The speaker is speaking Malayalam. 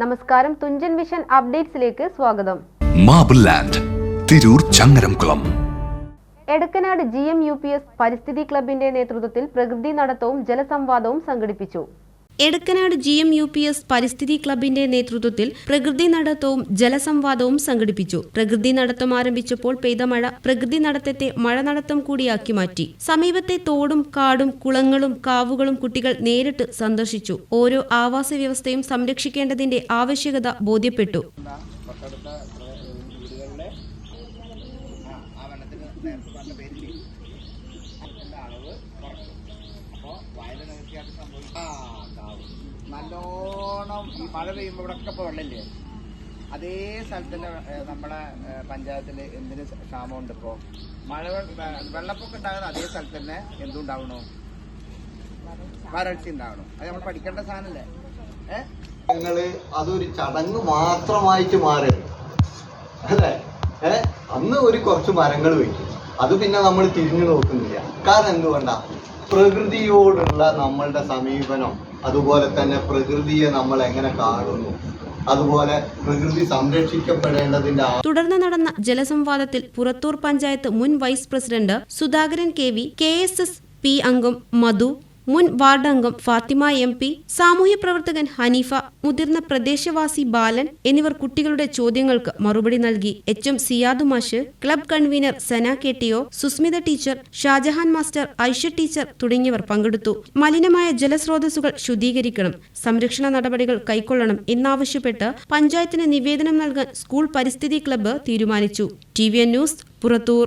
നമസ്കാരം. തുഞ്ചൻ വിഷൻ അപ്ഡേറ്റ്സിലേക്ക് സ്വാഗതം. Marble land Tirur Changaramkulam. Edakkanad G M U P S പരിസ്ഥിതി ക്ലബിന്റെ നേതൃത്വത്തിൽ പ്രകൃതി നടത്തവും ജലസംവാദവും സംഘടിപ്പിച്ചു. Edakkanad G M U P S പരിസ്ഥിതി ക്ലബിന്റെ നേതൃത്വത്തിൽ പ്രകൃതി നടത്തവും ജലസംവാദവും സംഘടിപ്പിച്ചു. പ്രകൃതി നടത്തം ആരംഭിച്ചപ്പോൾ പെയ്ത മഴ പ്രകൃതി നടത്തത്തെ മഴ നടത്തം കൂടിയാക്കി മാറ്റി. സമീപത്തെ തോടും കാടും കുളങ്ങളും കാവുകളും കുട്ടികൾ നേരിട്ട് സന്ദർശിച്ചു. ഓരോ ആവാസ വ്യവസ്ഥയും സംരക്ഷിക്കേണ്ടതിന്റെ ആവശ്യകത ബോധ്യപ്പെട്ടു. ഈ മഴ പെയ്യുമ്പോൾ ഇവിടെ ഒക്കെ വെള്ളമില്ലേ? അതേ സ്ഥലത്തിന്റെ നമ്മുടെ പഞ്ചായത്തിൽ എന്തിന് ക്ഷാമമുണ്ട് ഇപ്പോ? മഴ വെള്ളപ്പൊക്കം ഉണ്ടാകുന്ന അതേ സ്ഥലത്ത് തന്നെ എന്തുണ്ടാവണോ വരൾച്ച ഉണ്ടാവണം. അത് നമ്മൾ പഠിക്കേണ്ട സാധനല്ലേ? ഏഹ് അതൊരു ചടങ്ങ് മാത്രമായിട്ട് മാറരുത്. അല്ലേ? ഏ? അന്ന് ഒരു കുറച്ച് മരങ്ങൾ വെക്കും. അത് പിന്നെ നമ്മൾ തിരിഞ്ഞു നോക്കുന്നില്ല. കാരണം എന്തുകൊണ്ടാ? പ്രകൃതിയോടുള്ള നമ്മളുടെ സമീപനം. അതുപോലെ തന്നെ പ്രകൃതിയെ നമ്മൾ എങ്ങനെ കാണുന്നു? അതുപോലെ പ്രകൃതി സംരക്ഷിക്കപ്പെടേണ്ടതിന്റെ തുടർന്ന് നടന്ന ജലസംവാദത്തിൽ പുറത്തൂർ പഞ്ചായത്ത് മുൻ vice president Sudhakaran K V K S S P അംഗം മധു മുൻ വാർഡ് അംഗം ഫാത്തിമ എം പി സാമൂഹ്യ പ്രവർത്തകൻ ഹനീഫ മുതിർന്ന പ്രദേശവാസി ബാലൻ എന്നിവർ കുട്ടികളുടെ ചോദ്യങ്ങൾക്ക് മറുപടി നൽകി. എച്ച് എം സിയാദു മാഷ് club convener Sana K T O Susmitha teacher Shajahan master Aisha teacher തുടങ്ങിയവർ പങ്കെടുത്തു. മലിനമായ ജലസ്രോതസ്സുകൾ ശുദ്ധീകരിക്കണം സംരക്ഷണ നടപടികൾ കൈക്കൊള്ളണം എന്നാവശ്യപ്പെട്ട് പഞ്ചായത്തിന് നിവേദനം നൽകാൻ സ്കൂൾ പരിസ്ഥിതി ക്ലബ്ബ് തീരുമാനിച്ചു. T V N news Purathur.